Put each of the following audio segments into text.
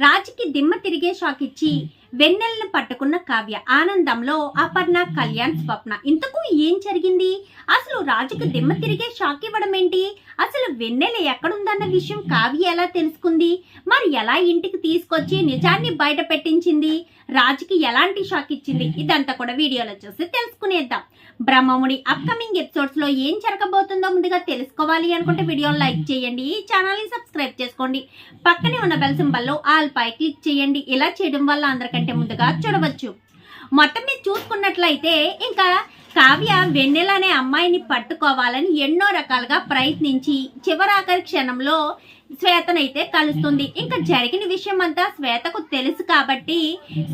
రాజుకి దిమ్మ తిరిగే షాక్ ఇచ్చి వెన్నెలను పట్టుకున్న కావ్య. ఆనందంలో అపర్ణ కళ్యాణ్ స్వప్న. ఇంతకు ఏం జరిగింది? అసలు రాజుకి దిమ్మ తిరిగే షాక్ ఇవ్వడం ఏంటి? అసలు వెన్నెల ఎక్కడుందన్న విషయం కావ్య ఎలా తెలుసుకుంది? మరి ఎలా ఇంటికి తీసుకొచ్చి నిజాన్ని బయట పెట్టించింది? రాజుకి ఎలాంటి షాక్ ఇచ్చింది? ఇదంతా కూడా వీడియోలో చూసి తెలుసుకునేద్దాం. బ్రహ్మముడి అప్కమింగ్ ఎపిసోడ్స్లో ఏం జరగబోతుందో ముందుగా తెలుసుకోవాలి అనుకుంటే వీడియోని లైక్ చేయండి ఈ ఛానల్ని సబ్స్క్రైబ్ చేసుకోండి. పక్కనే ఉన్న బెల్ సింబల్లో ఆల్ పై క్లిక్ చేయండి. ఇలా చేయడం వల్ల కంటే ముందుగా చూడవచ్చు. మొత్తం మీద చూసుకున్నట్లయితే ఇంకా కావ్య వెన్నెల అనే అమ్మాయిని పట్టుకోవాలని ఎన్నో రకాలుగా ప్రయత్నించి చివరాఖరి క్షణంలో శ్వేతనైతే కలుస్తుంది. ఇంకా జరిగిన విషయం అంతా శ్వేతకు తెలుసు కాబట్టి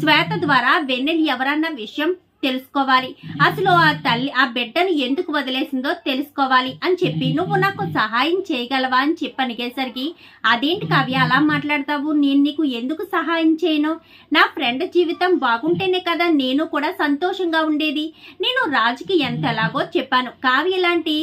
శ్వేత ద్వారా వెన్నెల ఎవరన్న విషయం తెలుసుకోవాలి. అసలు ఆ తల్లి ఆ బిడ్డను ఎందుకు వదిలేసిందో తెలుసుకోవాలి అని చెప్పి నువ్వు నాకు సహాయం చేయగలవా అని చెప్పి అడిగేసరికి అదేంటి కవి అలా మాట్లాడతావు? నేను నీకు ఎందుకు సహాయం చేయను? నా ఫ్రెండ్ జీవితం బాగుంటేనే కదా నేను కూడా సంతోషంగా ఉండేది. నేను రాజుకి ఎంత ఎలాగో చెప్పాను. కావ్య లాంటి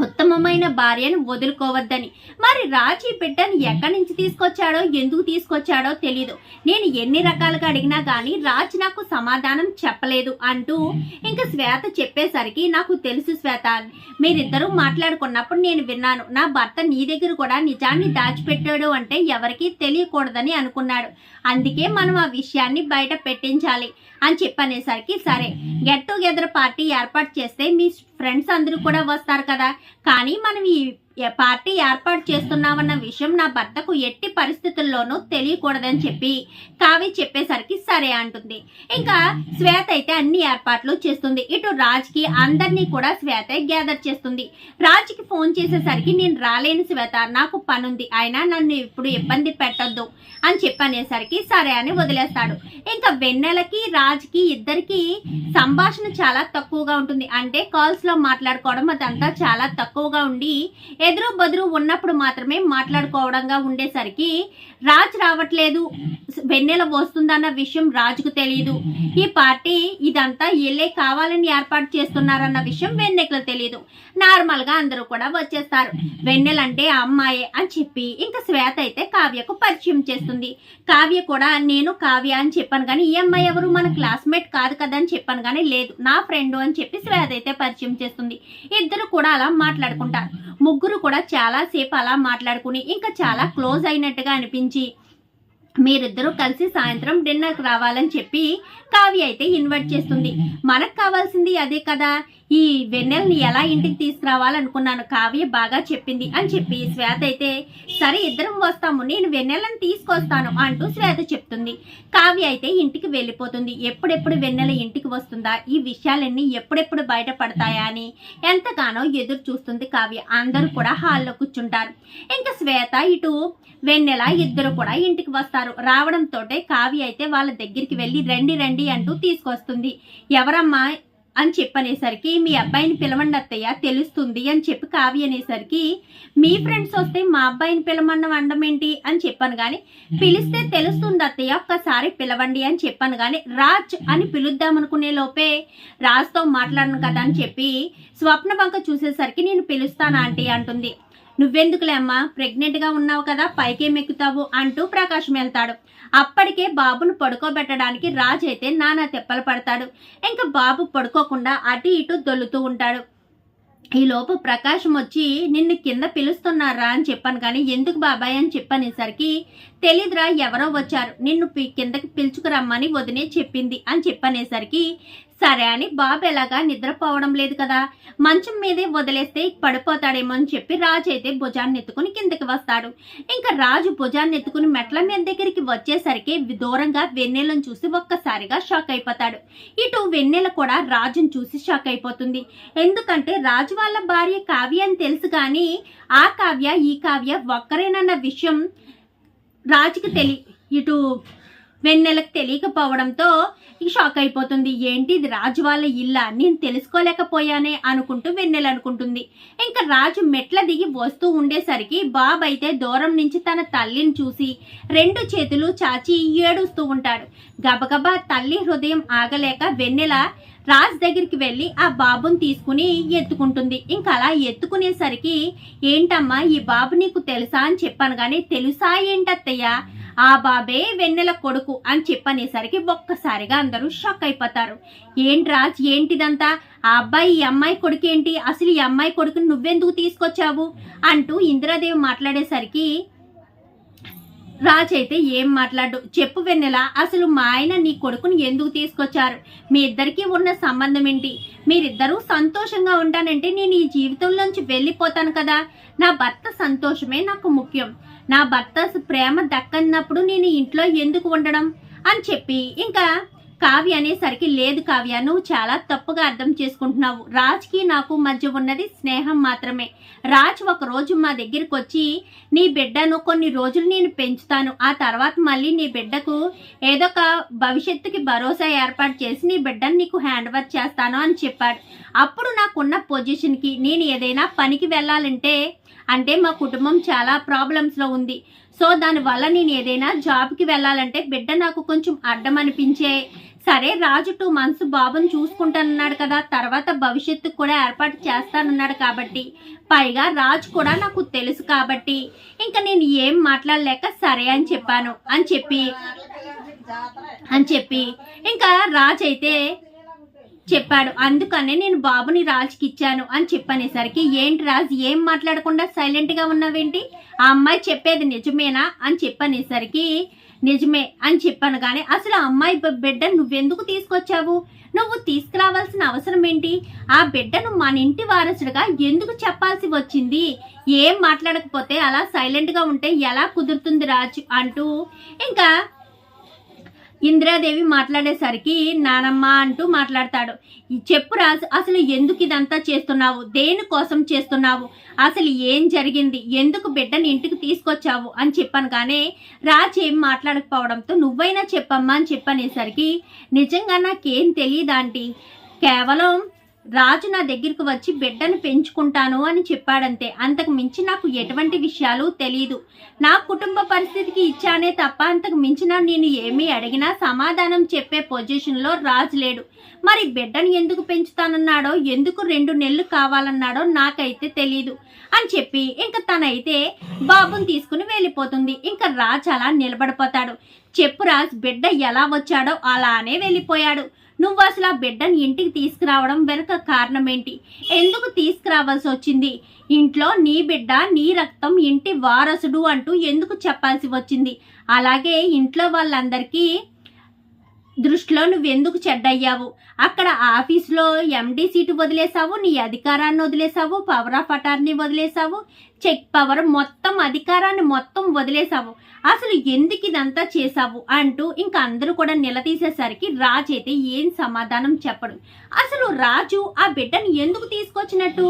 ఉత్తమమైన భార్యను వదులుకోవద్దని. మరి రాజీ బిడ్డను ఎక్కడి నుంచి తీసుకొచ్చాడో ఎందుకు తీసుకొచ్చాడో తెలీదు. నేను ఎన్ని రకాలుగా అడిగినా కానీ రాజ్ నాకు సమాధానం చెప్పలేదు అంటూ ఇంకా శ్వేత చెప్పేసరికి నాకు తెలుసు శ్వేత మీరిద్దరూ మాట్లాడుకున్నప్పుడు నేను విన్నాను. నా భర్త నీ దగ్గర కూడా నిజాన్ని దాచిపెట్టాడు అంటే ఎవరికీ తెలియకూడదని అనుకున్నాడు. అందుకే మనం ఆ విషయాన్ని బయట పెట్టించాలి అని చెప్పనేసరికి సరే గెట్ టుగెదర్ పార్టీ ఏర్పాటు చేస్తే మీ ఫ్రెండ్స్ అందరూ కూడా వస్తారు కదా. కానీ మనం ఈ పార్టీ ఏర్పాటు చేస్తున్నామన్న విషయం నా భర్తకు ఎట్టి పరిస్థితుల్లోనూ తెలియకూడదని చెప్పి కావి చెప్పేసరికి సరే అంటుంది. ఇంకా శ్వేత అయితే అన్ని ఏర్పాట్లు చేస్తుంది. ఇటు రాజ్కి అందరినీ కూడా శ్వేత గ్యాదర్ చేస్తుంది. రాజ్కి ఫోన్ చేసేసరికి నేను రాలేను శ్వేత నాకు పనుంది. అయినా నన్ను ఇప్పుడు ఇబ్బంది పెట్టద్దు అని చెప్పనేసరికి సరే అని వదిలేస్తాడు. ఇంకా వెన్నెలకి రాజ్కి ఇద్దరికి సంభాషణ చాలా తక్కువగా ఉంటుంది. అంటే కాల్స్లో మాట్లాడుకోవడం అదంతా చాలా తక్కువగా ఉండి ఎదురు బదురు ఉన్నప్పుడు మాత్రమే మాట్లాడుకోవడంగా ఉండేసరికి రాజ్ రావట్లేదు వెన్నెల వస్తుందన్న విషయం రాజుకు తెలియదు ఈ పార్టీ ఇదంతా ఎల్లే కావాలని ఏర్పాటు చేస్తున్నారన్న విషయం వెన్నెకలు తెలియదు నార్మల్గా అందరూ కూడా వచ్చేస్తారు. వెన్నెల అంటే ఆ అమ్మాయే అని చెప్పి ఇంకా శ్వేత అయితే కావ్యకు పరిచయం చేస్తుంది. కావ్య కూడా నేను కావ్య అని చెప్పాను కానీ ఈ అమ్మాయి ఎవరు? మన క్లాస్మేట్ కాదు కదా అని చెప్పాను కానీ లేదు. నా ఫ్రెండ్ అని చెప్పి శ్వేత అయితే పరిచయం చేస్తుంది. ఇద్దరు కూడా అలా మాట్లాడుకుంటారు. ముగ్గురు కూడా చాలా సేపు అలా మాట్లాడుకుని ఇంకా చాలా క్లోజ్ అయినట్టుగా అనిపించి మీరిద్దరూ కలిసి సాయంత్రం డిన్నర్కి రావాలని చెప్పి కావ్య అయితే ఇన్వైట్ చేస్తుంది. మనకు కావాల్సింది అదే కదా. ఈ వెన్నెల్ని ఎలా ఇంటికి తీసుకురావాలనుకున్నాను కావ్య బాగా చెప్పింది అని చెప్పి శ్వేత అయితే సరే ఇద్దరం వస్తాము. నేను వెన్నెలను తీసుకొస్తాను అంటూ శ్వేత చెప్తుంది. కావ్య అయితే ఇంటికి వెళ్ళిపోతుంది. ఎప్పుడెప్పుడు వెన్నెల ఇంటికి వస్తుందా? ఈ విషయాలన్నీ ఎప్పుడెప్పుడు బయటపడతాయా అని ఎంతగానో ఎదురు చూస్తుంది కావ్య. అందరూ కూడా హాల్లో కూర్చుంటారు. ఇంకా శ్వేత ఇటు వెన్నెల ఇద్దరు కూడా ఇంటికి వస్తారు. రావడంతో కావ్య అయితే వాళ్ళ దగ్గరికి వెళ్ళి రండి రండి అంటూ తీసుకొస్తుంది. ఎవరమ్మా? అని చెప్పనేసరికి మీ అబ్బాయిని పిలవండి అత్తయ్య తెలుస్తుంది అని చెప్పి కావ్య అనేసరికి మీ ఫ్రెండ్స్ వస్తే మా అబ్బాయిని పిలవన్న అండం ఏంటి అని చెప్పాను కానీ పిలిస్తే తెలుస్తుంది అత్తయ్య ఒక్కసారి పిలవండి అని చెప్పాను కానీ రాజ్ అని పిలుద్దాం అనుకునే లోపే రాజ్తో మాట్లాడను కదా అని చెప్పి స్వప్న బంక చూసేసరికి నేను పిలుస్తాను ఆంటీ అంటుంది. నువ్వెందుకులే అమ్మా ప్రెగ్నెంట్గా ఉన్నావు కదా పైకేం ఎక్కుతావు? అంటూ ప్రకాశం వెళ్తాడు. అప్పటికే బాబును పడుకోబెట్టడానికి రాజు అయితే నానా తెప్పలు పడతాడు. ఇంకా బాబు పడుకోకుండా అటు ఇటు దొల్లుతూ ఉంటాడు. ఈ లోపు ప్రకాశం వచ్చి నిన్ను కింద పిలుస్తున్నారా? అని చెప్పాను కానీ ఎందుకు బాబాయ్? అని చెప్పనేసరికి తెలీదురా ఎవరో వచ్చారు. నిన్ను పి- కిందకి పిలుచుకురమ్మని వదినే చెప్పింది అని చెప్పనేసరికి సరే అని బాబు ఎలాగా నిద్రపోవడం లేదు కదా. మంచం మీదే వదిలేస్తే పడిపోతాడేమో అని చెప్పి రాజు అయితే భుజాన్ని ఎత్తుకుని కిందకి వస్తాడు. ఇంకా రాజు భుజాన్ని ఎత్తుకుని మెట్ల మీద దగ్గరికి వచ్చేసరికి దూరంగా వెన్నెలను చూసి ఒక్కసారిగా షాక్ అయిపోతాడు. ఇటు వెన్నెల కూడా రాజును చూసి షాక్ అయిపోతుంది. ఎందుకంటే రాజు వాళ్ళ భార్య కావ్య అని తెలుసు కానీ ఆ కావ్య ఈ కావ్య ఒక్కరేనన్న విషయం రాజుకి తెలి ఇటు వెన్నెలకు తెలియకపోవడంతో షాక్ అయిపోతుంది. ఏంటి ఇది రాజు వాళ్ళ ఇల్లా? నేను తెలుసుకోలేకపోయానే అనుకుంటూ వెన్నెల అనుకుంటుంది. ఇంకా రాజు మెట్ల దిగి వస్తూ ఉండేసరికి బాబు అయితే దూరం నుంచి తన తల్లిని చూసి రెండు చేతులు చాచి ఏడుస్తూ ఉంటాడు. గబగబా తల్లి హృదయం ఆగలేక వెన్నెల రాజ్ దగ్గరికి వెళ్ళి ఆ బాబుని తీసుకుని ఎత్తుకుంటుంది. ఇంకా అలా ఎత్తుకునేసరికి ఏంటమ్మా ఈ బాబు నీకు తెలుసా? అని చెప్పాను కానీ తెలుసా ఏంటత్తయ్య? ఆ బాబే వెన్నెల కొడుకు అని చెప్పనేసరికి ఒక్కసారిగా అందరూ షాక్ అయిపోతారు. ఏంటి రాజ్ ఏంటిదంతా? ఆ అబ్బాయి ఈ అమ్మాయి కొడుకు ఏంటి? అసలు ఈ అమ్మాయి కొడుకుని నువ్వెందుకు తీసుకొచ్చావు? అంటూ ఇందిరాదేవి మాట్లాడేసరికి రాజ్ అయితే ఏం మాట్లాడు చెప్పు వెన్నెల అసలు మా ఆయన నీ కొడుకుని ఎందుకు తీసుకొచ్చారు? మీ ఇద్దరికీ ఉన్న సంబంధం ఏంటి మీరిద్దరూ సంతోషంగా ఉంటానంటే నేను ఈ జీవితంలోంచి వెళ్ళిపోతాను కదా? నా భర్త సంతోషమే నాకు ముఖ్యం. నా భర్త ప్రేమ దక్కన్నప్పుడు నేను ఇంట్లో ఎందుకు ఉండడం? అని చెప్పి ఇంకా కావ్య అనేసరికి లేదు కావ్య నువ్వు చాలా తప్పుగా అర్థం చేసుకుంటున్నావు. రాజ్కి నాకు మధ్య ఉన్నది స్నేహం మాత్రమే. రాజ్ ఒక రోజు మా దగ్గరికి వచ్చి నీ బిడ్డను కొన్ని రోజులు నేను పెంచుతాను. ఆ తర్వాత మళ్ళీ నీ బిడ్డకు ఏదో ఒక భవిష్యత్తుకి భరోసా ఏర్పాటు చేసి నీ బిడ్డను నీకు హ్యాండ్ ఓవర్ చేస్తాను అని చెప్పాడు. అప్పుడు నాకున్న పొజిషన్కి నేను ఏదైనా పనికి వెళ్ళాలంటే అంటే మా కుటుంబం చాలా ప్రాబ్లమ్స్లో ఉంది. సో దానివల్ల నేను ఏదైనా జాబ్కి వెళ్ళాలంటే బిడ్డ నాకు కొంచెం అడ్డం అనిపించే సరే రాజు టూ మంత్స్ బాబుని చూసుకుంటానన్నాడు కదా తర్వాత భవిష్యత్తు కూడా ఏర్పాటు చేస్తానన్నాడు కాబట్టి. పైగా రాజు కూడా నాకు తెలుసు కాబట్టి. ఇంకా నేను ఏం మాట్లాడలేక సరే అని చెప్పాను అని చెప్పి అని చెప్పి. ఇంకా రాజు అయితే చెప్పాడు అందుకనే నేను బాబుని రాజుకి ఇచ్చాను అని చెప్పనేసరికి ఏంటి రాజు ఏం మాట్లాడకుండా సైలెంట్గా ఉన్నావేంటి? ఆ అమ్మాయి చెప్పేది నిజమేనా? అని చెప్పనేసరికి నిజమే అని చెప్పాను కానీ అసలు ఆ అమ్మాయి బిడ్డ నువ్వెందుకు తీసుకొచ్చావు? నువ్వు తీసుకురావాల్సిన అవసరం ఏంటి? ఆ బిడ్డను మన ఇంటి వారసుడిగా ఎందుకు చెప్పాల్సి వచ్చింది? ఏం మాట్లాడకపోతే అలా సైలెంట్గా ఉంటే ఎలా కుదురుతుంది రాజు అంటూ ఇంకా ఇందిరాదేవి మాట్లాడేసరికి నానమ్మ అంటూ మాట్లాడతాడు. ఈ చెప్పు రాజు అసలు ఎందుకు ఇదంతా చేస్తున్నావు? దేనికోసం చేస్తున్నావు? అసలు ఏం జరిగింది? ఎందుకు బిడ్డని ఇంటికి తీసుకొచ్చావు? అని చెప్పాను కానీ రాజు ఏం మాట్లాడకపోవడంతో నువ్వైనా చెప్పమ్మా అని చెప్పనేసరికి నిజంగా నాకేం తెలియదాంటి కేవలం రాజు నా దగ్గరకు వచ్చి బిడ్డను పెంచుకుంటాను అని చెప్పాడంతే. అంతకు మించి నాకు ఎటువంటి విషయాలు తెలియదు నా కుటుంబ పరిస్థితికి ఇచ్చానే తప్ప అంతకు మించిన నేను ఏమీ అడిగినా సమాధానం చెప్పే పొజిషన్లో రాజు లేడు. మరి బిడ్డను ఎందుకు పెంచుతానన్నాడో ఎందుకు రెండు నెలలు కావాలన్నాడో నాకైతే తెలియదు అని చెప్పి ఇంకా తనైతే బాబుని తీసుకుని వెళ్ళిపోతుంది. ఇంకా రాజు అలా నిలబడిపోతాడు. చెప్పు రాజ్ బిడ్డ ఎలా వచ్చాడో అలానే వెళ్ళిపోయాడు. నువ్వు అసలు ఆ బిడ్డను ఇంటికి తీసుకురావడం వెనుక కారణం ఏంటి ఎందుకు తీసుకురావాల్సి వచ్చింది? ఇంట్లో నీ బిడ్డ నీ రక్తం ఇంటి వారసుడు అంటూ ఎందుకు చెప్పాల్సి వచ్చింది? అలాగే ఇంట్లో వాళ్ళందరికీ దృష్టిలో నువ్వు ఎందుకు చెడ్డయ్యావు? అక్కడ ఆఫీస్లో ఎండి సీటు వదిలేసావు నీ అధికారాన్ని వదిలేసావు పవర్ ఆఫ్ అటార్నీ వదిలేసావు చెక్ పవర్ మొత్తం అధికారాన్ని మొత్తం వదిలేసావు అసలు ఎందుకు ఇదంతా చేశావు అంటూ ఇంకా అందరూ కూడా నిలదీసేసరికి రాజు అయితే ఏం సమాధానం చెప్పడు. అసలు రాజు ఆ బిడ్డను ఎందుకు తీసుకొచ్చినట్టు?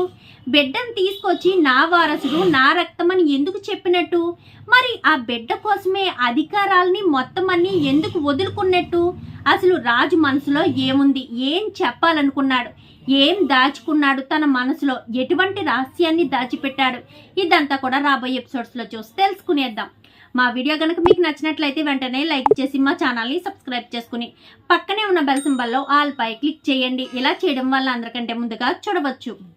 బిడ్డను తీసుకొచ్చి నా వారసుడు నా రక్తం అని ఎందుకు చెప్పినట్టు? మరి ఆ బిడ్డ కోసమే అధికారాల్ని మొత్తం అన్ని ఎందుకు వదులుకున్నట్టు? అసలు రాజు మనసులో ఏముంది? ఏం చెప్పాలనుకున్నాడు? ఏం దాచుకున్నాడు తన మనసులో? ఎటువంటి రహస్యాన్ని దాచిపెట్టాడు? ఇదంతా కూడా రాబోయే ఎపిసోడ్స్లో చూసి తెలుసుకునేద్దాం. మా వీడియో కనుక మీకు నచ్చినట్లయితే వెంటనే లైక్ చేసి మా ఛానల్ని సబ్స్క్రైబ్ చేసుకుని పక్కనే ఉన్న బెల్ సింబల్లో ఆల్ పై క్లిక్ చేయండి. ఇలా చేయడం వల్ల అందరికంటే ముందుగా చూడవచ్చు.